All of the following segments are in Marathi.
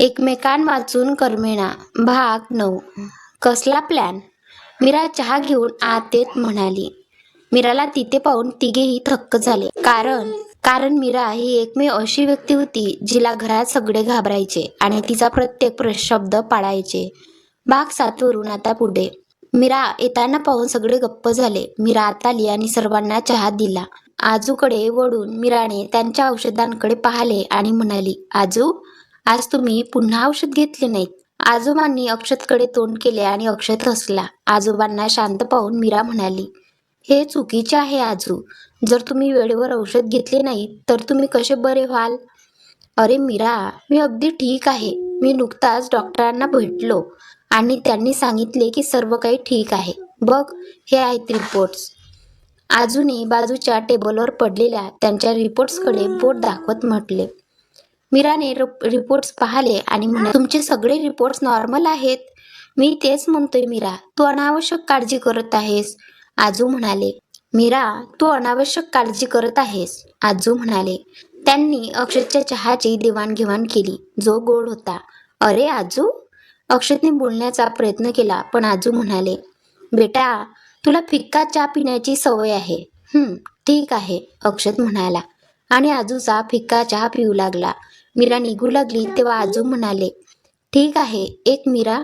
एकमेकां वाचून करमेना भाग नऊ. कसला प्लॅन मीरा चहा घेऊन आत येत म्हणाली. मीराला तिथे पाहून तिघेही थक्क झाले. कारण कारण मीरा ही एकमेव अशी व्यक्ती होती जिला घरात सगळे घाबरायचे आणि तिचा प्रत्येक शब्द पाळायचे. भाग सातवरून आता पुढे. मीरा येताना पाहून सगळे गप्प झाले. मीरा आत आली आणि सर्वांना चहा दिला. आजूकडे वळून मीराने त्यांच्या औषधांकडे पाहिले आणि म्हणाली आजू आज तुम्ही पुन्हा औषध घेतले नाहीत. आजोबांनी अक्षतकडे तोंड केले आणि अक्षत हसला. आजोबांना शांत पाहून मीरा म्हणाली हे चुकीचे आहे आजू. जर तुम्ही वेळेवर औषध घेतले नाही तर तुम्ही कसे बरे व्हाल? अरे मीरा मी अगदी ठीक आहे. मी नुकताच डॉक्टरांना भेटलो आणि त्यांनी सांगितले की सर्व काही ठीक आहे. बघ हे आहेत रिपोर्ट्स. आजूने बाजूच्या टेबलवर पडलेल्या त्यांच्या रिपोर्ट्सकडे बोट दाखवत म्हटले. मीराने रिपोर्ट्स पाहिले आणि म्हणाले तुमचे सगळे रिपोर्ट्स नॉर्मल आहेत. मी तेच म्हणतोय मीरा तू अनावश्यक काळजी करत आहेस. आजू म्हणाले मीरा तू अनावश्यक काळजी करत आहेस. आजू म्हणाले त्यांनी अक्षतच्या चहाची देवाणघेवाण केली जो गोड होता. अरे आजू? अक्षतने बोलण्याचा प्रयत्न केला पण आजू म्हणाले बेटा तुला फिक्का चहा पिण्याची सवय आहे. हम्म ठीक आहे अक्षत म्हणाला. आणि आजूचा फिक्का चहा पिऊ लागला. मीरा निघू लागली तेव्हा आजू म्हणाले ठीक आहे एक मीरा.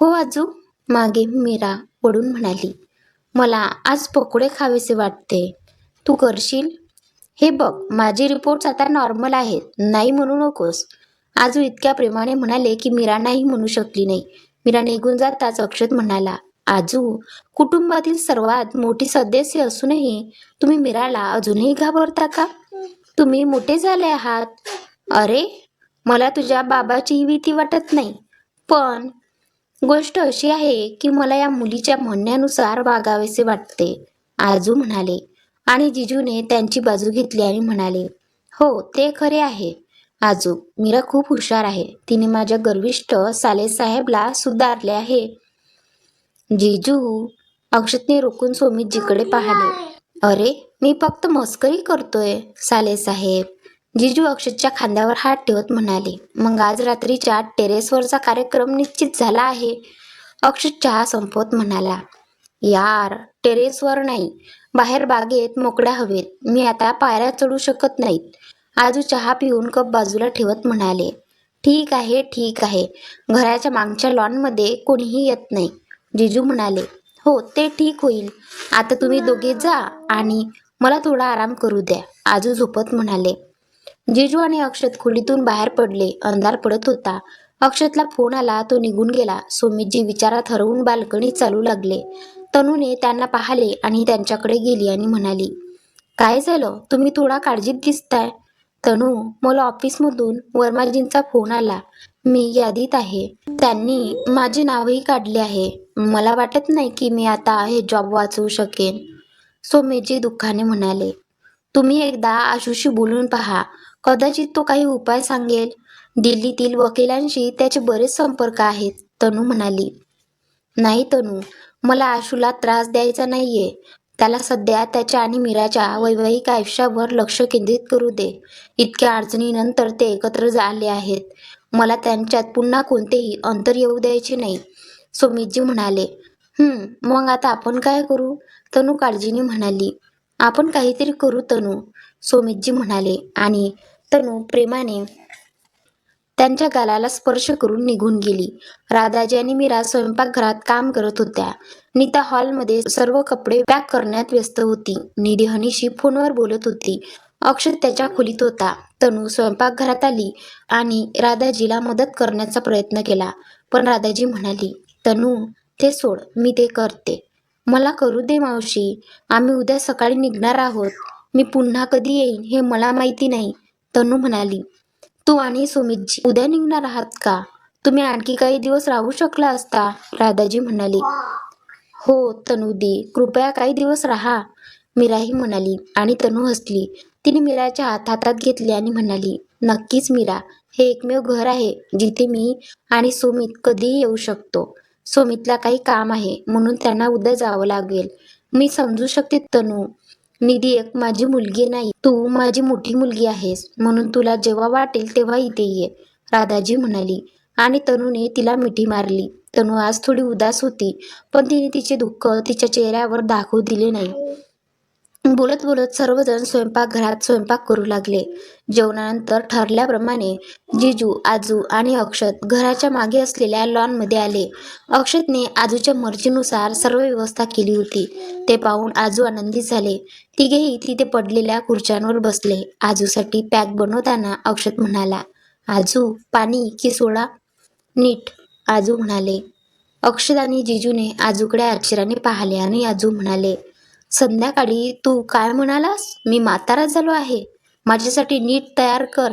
हो आजू. मागे मीरा पडून म्हणाली मला आज पकोडे खावेसे वाटते. तू करशील? हे बघ माझे रिपोर्ट्स आता नॉर्मल आहेत नाही म्हणू नकोस. आजू इतक्या प्रेमाने म्हणाले की मीरा नाही म्हणू शकली नाही. मीरा निघून जाताच अक्षत म्हणाला आजू कुटुंबातील सर्वात मोठी सदस्य असूनही तुम्ही मीराला अजूनही घाबरता का? तुम्ही मोठे झाले आहात. अरे मला तुझ्या बाबाची भीती वाटत नाही. पण गोष्ट अशी आहे की मला या मुलीच्या म्हणण्यानुसार वागावेसे वाटते आजू म्हणाले. आणि जिजूने त्यांची बाजू घेतली आणि म्हणाले हो ते खरे आहे. आजू मीरा खूप हुशार आहे. तिने माझ्या गर्विष्ठ सालेसाहेबला सुधारले आहे. जिजू अक्षतने रोखून सोमितजीकडे पाहिले. अरे मी फक्त मस्करी करतोय सालेसाहेब जिजू अक्षतच्या खांद्यावर हात ठेवत म्हणाले मग आज रात्रीच्या टेरेसवरचा कार्यक्रम निश्चित झाला आहे. अक्षत चहा संपवत म्हणाला यार टेरेसवर नाही. बाहेर बागेत मोकळ्या हवेत. मी आता पायऱ्या चढू शकत नाहीत. आजू चहा पिऊन कप बाजूला ठेवत म्हणाले ठीक आहे ठीक आहे. घराच्या मागच्या लॉनमध्ये कोणीही येत नाही. जिजू म्हणाले हो ते ठीक होईल. आता तुम्ही दोघे जा आणि मला थोडा आराम करू द्या. आजू झोपत म्हणाले जिजू आणि अक्षत खोलीतून बाहेर पडले. अंधार पडत होता. अक्षतला फोन आला तो निघून गेला. सोमितजी विचारात हरवून बाल्कनी चालू लागले. तनूने त्यांना पाहिले आणि त्यांच्याकडे गेली आणि म्हणाली काय झालं? तुम्ही थोडा काळजीत दिसताय. तनू मला ऑफिसमधून वर्माजींचा फोन आला. मी यादीत आहे. त्यांनी माझे नावही काढले आहे. मला वाटत नाही की मी आता हे जॉब वाचवू शकेन. सोमेजी दुःखाने म्हणाले तुम्ही एकदा आशूशी बोलून पहा. कदाचित तो काही उपाय सांगेल. दिल्लीतील वकिलांशी त्याचे बरेच संपर्क आहेत तनू म्हणाली. नाही तनू मला आशूला त्रास द्यायचा नाहीये. त्याला सध्या त्याच्या आणि मीराच्या वैवाहिक आयुष्यावर लक्ष केंद्रित करू दे. इतक्या अडचणीनंतर ते एकत्र झाले आहेत. मला त्यांच्यात पुन्हा कोणतेही अंतर येऊ द्यायचे नाही. सुमितजी म्हणाले मग आता आपण काय करू? तनू काळजीने म्हणाली आपण काहीतरी करू तनू. सोमितजी म्हणाले आणि तनू प्रेमाने त्यांच्या गालाला स्पर्श करून निघून गेली. राधाजी आणि मीरा स्वयंपाकघरात काम करत होत्या. नीता हॉलमध्ये सर्व कपडे पॅक करण्यात व्यस्त होती. निधी हनीशी फोनवर बोलत होती. अक्षत त्याच्या खोलीत होता. तनू स्वयंपाकघरात आली आणि राधाजीला मदत करण्याचा प्रयत्न केला. पण राधाजी म्हणाली तनू ते सोड मी ते करते. मला करू दे मावशी. आम्ही उद्या सकाळी निघणार आहोत. मी पुन्हा कधी येईन हे मला माहिती नाही. तनू म्हणाली तू आणि सुमितजी उद्या निघणार आहात का? तुम्ही आणखी काही दिवस राहू शकला असता? राधाजी म्हणाली हो तनुदी कृपया काही दिवस राहा. मीराही म्हणाली आणि तनू हसली. तिने मीराच्या हात हातात घेतले आणि म्हणाली नक्कीच मीरा हे एकमेव घर आहे जिथे मी आणि सुमित कधीही येऊ शकतो. सुमितला काही काम आहे म्हणून त्यांना उद्या जावं लागेल. मी समजू शकते तनू. निधी एक माझी मुलगी नाही तू माझी मोठी मुलगी आहेस म्हणून तुला जेव्हा वाटेल तेव्हा इथे ये राधाजी म्हणाली. आणि तनूने तिला मिठी मारली. तनू आज थोडी उदास होती पण तिने तिचे दुःख तिच्या चेहऱ्यावर दाखवू दिले नाही. बोलत बोलत सर्वजण स्वयंपाकघरात स्वयंपाक करू लागले. जेवणानंतर ठरल्याप्रमाणे जिजू आजू आणि अक्षत घराच्या मागे असलेल्या लॉनमध्ये आले. अक्षतने आजूच्या मर्जीनुसार सर्व व्यवस्था केली होती. ते पाहून आजू आनंदित झाले. तिघेही तिथे पडलेल्या खुर्च्यांवर बसले. आजूसाठी पॅक बनवताना अक्षत म्हणाला आजू पाणी की सोडा? नीट आजू म्हणाले. अक्षत आणि जिजूने आजूकडे आश्चर्याने पाहिले आणि आजू म्हणाले संध्याकाळी तू काय म्हणालास? मी म्हातारा झालो आहे. माझ्यासाठी नीट तयार कर.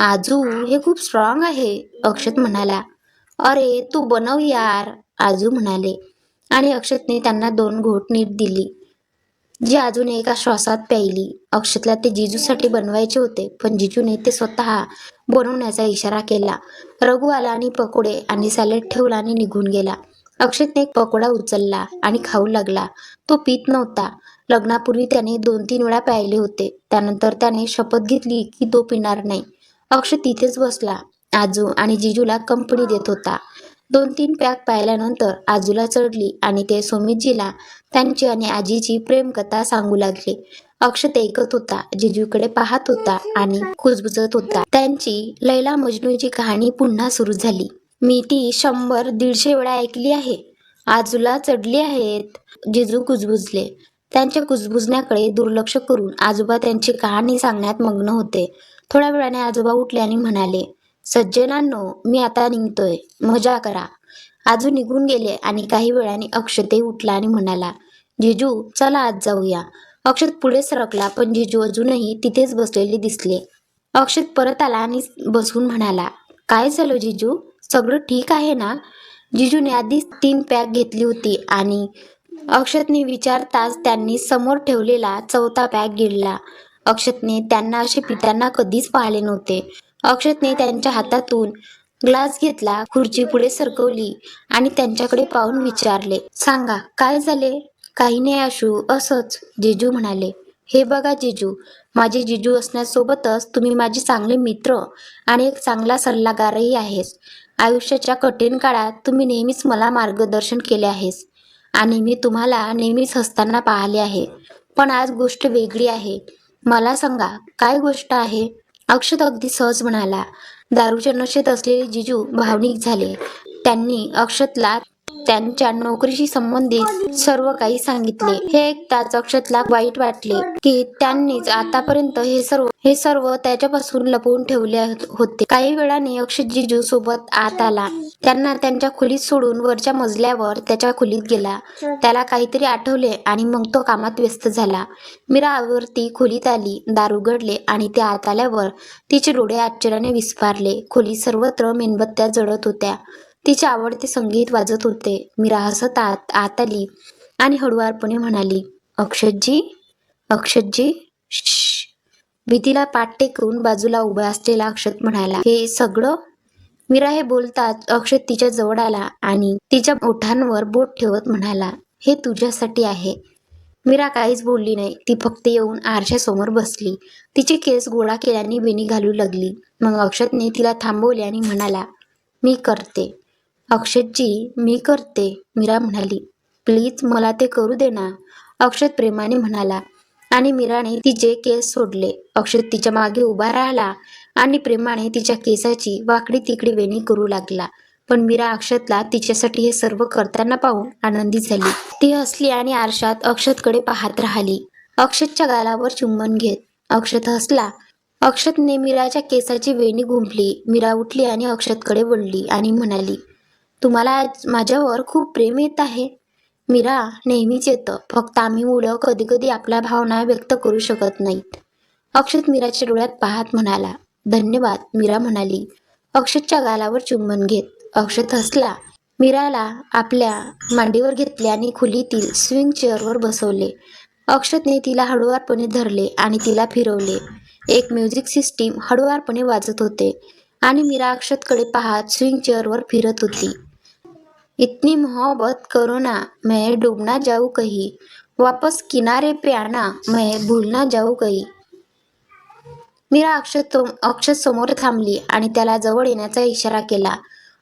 आजू हे खूप स्ट्रॉंग आहे अक्षत म्हणाला. अरे तू बनव यार आजू म्हणाले. आणि अक्षतने त्यांना दोन घोट नीट दिली जी आजूने एका श्वासात प्यायली. अक्षतला ते जिजूसाठी बनवायचे होते पण जिजूने ते स्वतः बनवण्याचा इशारा केला. रघु आला आणि पकोडे आणि सॅलेड ठेवला आणि निघून गेला. अक्षतने एक पकोडा उचलला आणि खाऊ लागला. तो पित नव्हता. लग्नापूर्वी त्याने दोन तीन वेळा प्यायले होते. त्यानंतर त्याने शपथ घेतली की तो पिणार नाही. अक्षत तिथेच बसला. आजू आणि जिजूला कंपनी देत होता. दोन तीन पॅक पाहिल्यानंतर आजूला चढली आणि ते सोमितजीला त्यांची आणि आजीची प्रेमकथा सांगू लागले. अक्षत ऐकत होता जिजूकडे पाहत होता आणि खुजबुजत होता. त्यांची लैला मजनूची कहाणी पुन्हा सुरू झाली. मी ती शंभर दीडशे वेळा ऐकली आहे. आजूला चढली आहेत. जिजू कुजबुजले. त्यांच्या कुजबुजण्याकडे दुर्लक्ष करून आजोबा त्यांची कहाणी सांगण्यात मग्न होते. थोड्या वेळाने आजोबा उठले आणि म्हणाले सज्जनांनो मी आता निघतोय. मजा करा. आजू निघून गेले आणि काही वेळाने अक्षते उठला आणि म्हणाला जिजू चला आज जाऊया. अक्षत पुढे सरकला पण जिजू अजूनही तिथेच बसलेले दिसले. अक्षत परत आला आणि बसून म्हणाला काय झालं जिजू? सगळं ठीक आहे ना? जिजूने आधीच तीन पॅक घेतली होती आणि अक्षतने विचारताच त्यांनी समोर ठेवलेला चौथा पॅक गिळला. अक्षतने त्यांना असे पित्यांना कधीच पाहिले नव्हते. अक्षतने त्यांच्या हातातून ग्लास घेतला खुर्ची पुढे सरकवली आणि त्यांच्याकडे पाहून विचारले सांगा काय झाले? काही नाही आशू असंच जेजू म्हणाले. हे बघा जिजू माझे जिजू असण्यासोबतच तुम्ही माझे चांगले मित्र आणि एक चांगला सल्लागारही आहेस. आयुष्याच्या कठीण काळात तुम्ही नेहमीच मला मार्गदर्शन केले आहेस. आणि मी तुम्हाला नेहमीच हसताना पाहिले आहे. पण आज गोष्ट वेगळी आहे. मला सांगा काय गोष्ट आहे? अक्षत अगदी सहज म्हणाला. दारूच्या नशेत असलेले जिजू भावनिक झाले. त्यांनी अक्षतला त्यांच्या नोकरीशी संबंधित सर्व काही सांगितले. हे ऐकताच अक्षतला वाईट वाटले की त्यांनीच आतापर्यंत हे सर्व हे सर्व त्याच्यापासून लपवून ठेवले होते. काही वेळाने अक्षत जिजू सोबत आत आला. त्यांना त्यांच्या खोलीत सोडून वरच्या मजल्यावर त्याच्या खोलीत गेला. त्याला काहीतरी आठवले आणि मग तो कामात व्यस्त झाला. मीरा ती खोलीत आली दार उघडले आणि ते आत आल्यावर तिचे डोळे आश्चर्याने विस्फारले. खोलीत सर्वत्र मेणबत्त्या जळत होत्या. तिचे आवडते संगीत वाजत होते. मीरा हसत आत आत आली आणि हळुवारपणे म्हणाली अक्षतजी अक्षतजी भीतीला पाठ टेकून बाजूला उभा असलेला अक्षत म्हणाला हे सगळं? मीरा हे बोलताच अक्षत तिच्या जवळ आला आणि तिच्या ओठांवर बोट ठेवत म्हणाला हे तुझ्यासाठी आहे. मीरा काहीच बोलली नाही. ती फक्त येऊन आरशासमोर बसली. तिचे केस गोळा केल्याने वेणी घालू लागली. मग अक्षतने तिला थांबवले आणि म्हणाला मी करते. अक्षतजी मी करते मीरा म्हणाली. प्लीज मला ते करू दे ना अक्षत प्रेमाने म्हणाला. आणि मीराने तिचे केस सोडले. अक्षत तिच्यामागे उभा राहिला आणि प्रेमाने तिच्या केसाची वाकडी तिकडी वेणी करू लागला. पण मीरा अक्षतला तिच्यासाठी हे सर्व करताना पाहून आनंदी झाली. ती हसली आणि आरशात अक्षतकडे पाहत राहिली. अक्षतच्या गालावर चुंबन घेत अक्षत हसला. अक्षतने मीराच्या केसाची वेणी गुंफली. मीरा उठली आणि अक्षतकडे वळली आणि म्हणाली तुम्हाला आज माझ्यावर खूप प्रेम येत आहे. मीरा नेहमीच येतं. फक्त आम्ही मुलं कधी कधी आपल्या भावना व्यक्त करू शकत नाहीत. अक्षत मीराच्या डोळ्यात पाहत म्हणाला धन्यवाद मीरा म्हणाली. अक्षतच्या गालावर चुंबन घेत अक्षत हसला. मीराला आपल्या मांडीवर घेतले आणि खोलीतील स्विंग चेअरवर बसवले. अक्षतने तिला हळुवारपणे धरले आणि तिला फिरवले. एक म्युझिक सिस्टीम हळुवारपणे वाजत होते आणि मीरा अक्षतकडे पाहत स्विंग चेअरवर फिरत होती. इतनी मोहब्बत करो ना मैं डूबना जाऊँ कहीं। वापस किनारे पे आना मैं भूलना जाऊ जाऊँ कहीं। मीरा अक्षत अक्षत समोर थांबली आणि त्याला जवळ येण्याचा इशारा केला.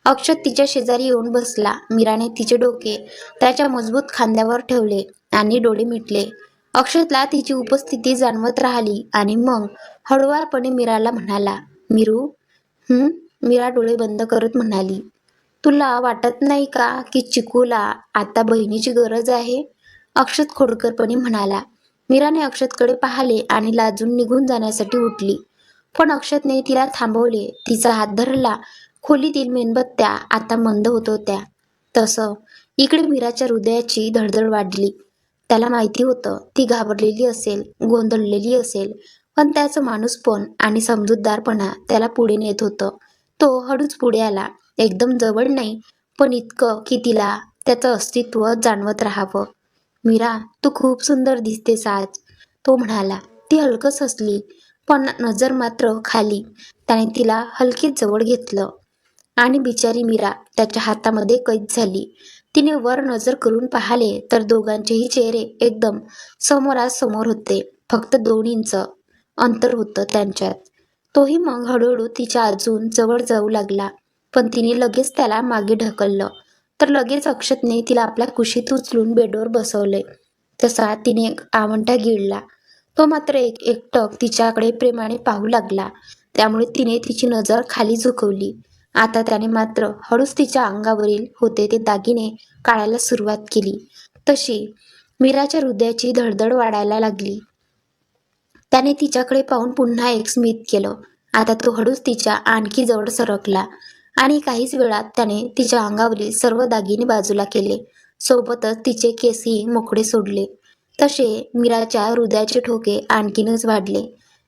अक्षत तिच्या शेजारी येऊन बसला. मीराने तिचे डोके त्याच्या मजबूत खांद्यावर ठेवले आणि डोळे मिटले. अक्षतला तिची उपस्थिती जाणवत राहिली आणि मग हळुवारपणे मीराला म्हणाला मीरू हं? मीरा डोळे बंद करत म्हणाली. तुला वाटत नाही का की चिकूला आता बहिणीची गरज आहे? अक्षत खोडकरपणे म्हणाला. मीराने अक्षतकडे पाहिले आणि लाजून निघून जाण्यासाठी उठली. पण अक्षतने तिला थांबवले. तिचा हात धरला. खोलीतील मेणबत्त्या आता मंद होत होत्या. तसं इकडे मीराच्या हृदयाची धडधड वाढली. त्याला माहिती होतं ती घाबरलेली असेल गोंधळलेली असेल. पण त्याचं माणूसपण आणि समजूतदारपणा त्याला पुढे नेत होतं. तो हळूच पुढे आला. एकदम जवळ नाही पण इतकं की तिला त्याचं अस्तित्व जाणवत राहावं. मीरा तू खूप सुंदर दिसतेस आज. तो म्हणाला. ती हलकंच हसली पण नजर मात्र खाली. त्याने तिला हलकीच जवळ घेतलं. आणि बिचारी मीरा त्याच्या हातामध्ये कैद झाली. तिने वर नजर करून पाहिले तर दोघांचेही चेहरे एकदम समोरासमोर होते. फक्त दोन इंच अंतर होतं त्यांच्यात. तोही मग हळूहळू तिच्या अजून जवळ जाऊ लागला. पण तिने लगेच त्याला मागे ढकललं. तर लगेच अक्षतने तिला आपल्या कुशीत उचलून बेडवर बसवले. तसा तिने एक आवंटा गिळला. तो मात्र एक एकटक तिच्याकडे प्रेमाने पाहू लागला. त्यामुळे तिने तिची नजर खाली झुकवली. आता त्याने मात्र हळूच तिच्या अंगावरील होते ते दागिने काढायला सुरुवात केली. तशी मीराच्या हृदयाची धडधड वाढायला लागली. त्याने तिच्याकडे पाहून पुन्हा एक स्मित केलं. आता तो हळूच तिच्या आणखी जवळ सरकला. आणि काहीच वेळात त्याने तिच्या अंगावरील सर्व दागिने बाजूला केले. सोबतच तिचे केसही मोकळे सोडले. तसे मीराच्या हृदयाचे ठोके आणखीनच वाढले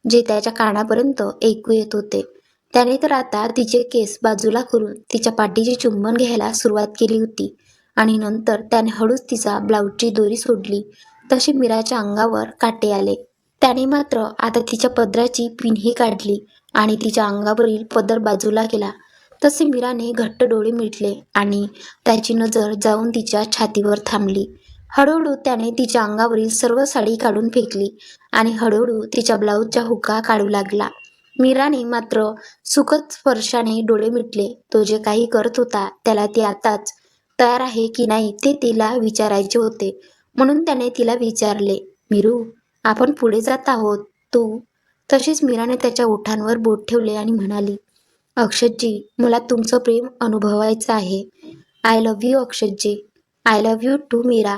जे त्याच्या कानापर्यंत ऐकू येत होते. त्याने तर आता तिचे केस बाजूला करून तिच्या पाठीची चुंबन घ्यायला सुरुवात केली होती आणि नंतर त्याने हळूच तिचा ब्लाऊजची दोरी सोडली. तशी मीराच्या अंगावर काटे आले. त्याने मात्र आता तिच्या पदराची पिनही काढली आणि तिच्या अंगावरील पदर बाजूला केला. तसे मीराने घट्ट डोळे मिटले आणि त्याची नजर जाऊन तिच्या छातीवर थांबली. हळूहळू त्याने तिच्या अंगावरील सर्व साडी काढून फेकली आणि हळूहळू तिच्या ब्लाऊजच्या हुका काढू लागला. मीराने मात्र सुखद स्पर्शाने डोळे मिटले. तो जे काही करत होता त्याला ती आताच तयार आहे की नाही ते तिला विचारायचे होते. म्हणून त्याने तिला विचारले मीरू आपण पुढे जात आहोत. तू? तसेच मीराने त्याच्या ओठांवर बोट ठेवले आणि म्हणाली अक्षतजी मला तुमचं प्रेम अनुभवायचं आहे. I love you अक्षतजी. I love you too Meera.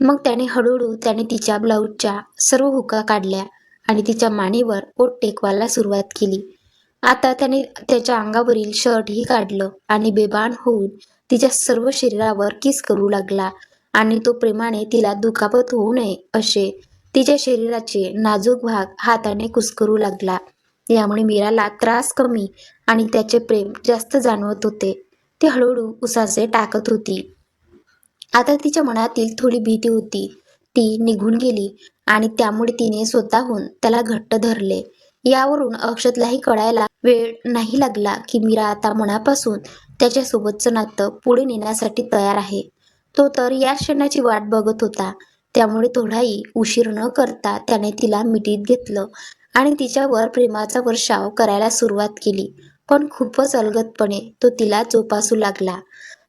मग त्याने हळूहळू त्याने तिच्या ब्लाऊजच्या सर्व हुका काढल्या आणि तिच्या मानेवर ओट टेकवायला सुरुवात केली. आता त्याने त्याच्या अंगावरील शर्टही काढलं आणि बेबान होऊन तिच्या सर्व शरीरावर किस करू लागला आणि तो प्रेमाने तिला दुखापत होऊ नये असे तिच्या शरीराचे नाजूक भाग हाताने कुस्करू लागला. यामुळे मीराला त्रास कमी आणि त्याचे प्रेम जास्त जाणवत होते. ती हळूहळू उसाचे टाकत होती. आता तिच्या मनातील थोडी भीती होती. ती निघून गेली आणि त्यामुळे तिने स्वतःहून त्याला घट्ट धरले. यावरून अक्षतलाही कळायला वेळ नाही लागला की मीरा आता मनापासून त्याच्यासोबतचं नातं पुढे नेण्यासाठी तयार आहे. तो तर या क्षणाची वाट बघत होता. त्यामुळे थोडाही उशीर न करता त्याने तिला मिठीत घेतलं आणि तिच्यावर प्रेमाचा वर्षाव करायला सुरुवात केली. पण खूपच अलगदपणे तो तिला जोपासू लागला.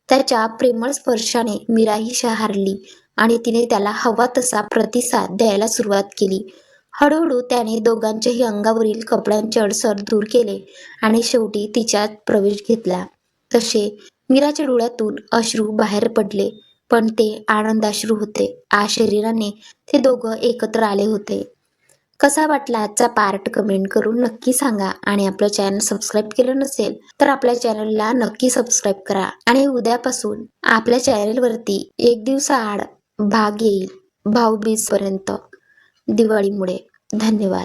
त्याच्या प्रेमळ स्पर्शाने मीराही शहारली आणि तिने त्याला हवा तसा प्रतिसाद द्यायला सुरुवात केली. हळूहळू त्याने दोघांच्याही अंगावरील कपड्यांचे अडसर दूर केले आणि शेवटी तिच्यात प्रवेश घेतला. तसे मीराच्या डोळ्यातून अश्रू बाहेर पडले पण ते आनंदाश्रू होते. आ शरीराने ते दोघं एकत्र आले होते. कसा वाटला आजचा पार्ट कमेंट करून नक्की सांगा. आणि आपलं चॅनल सबस्क्राईब केलं नसेल तर आपल्या चॅनलला नक्की सबस्क्राईब करा. आणि उद्यापासून आपल्या चॅनलवरती एक दिवसाआड भाग येईल. भाऊबीज पर्यंत. दिवाळीमुळे. धन्यवाद.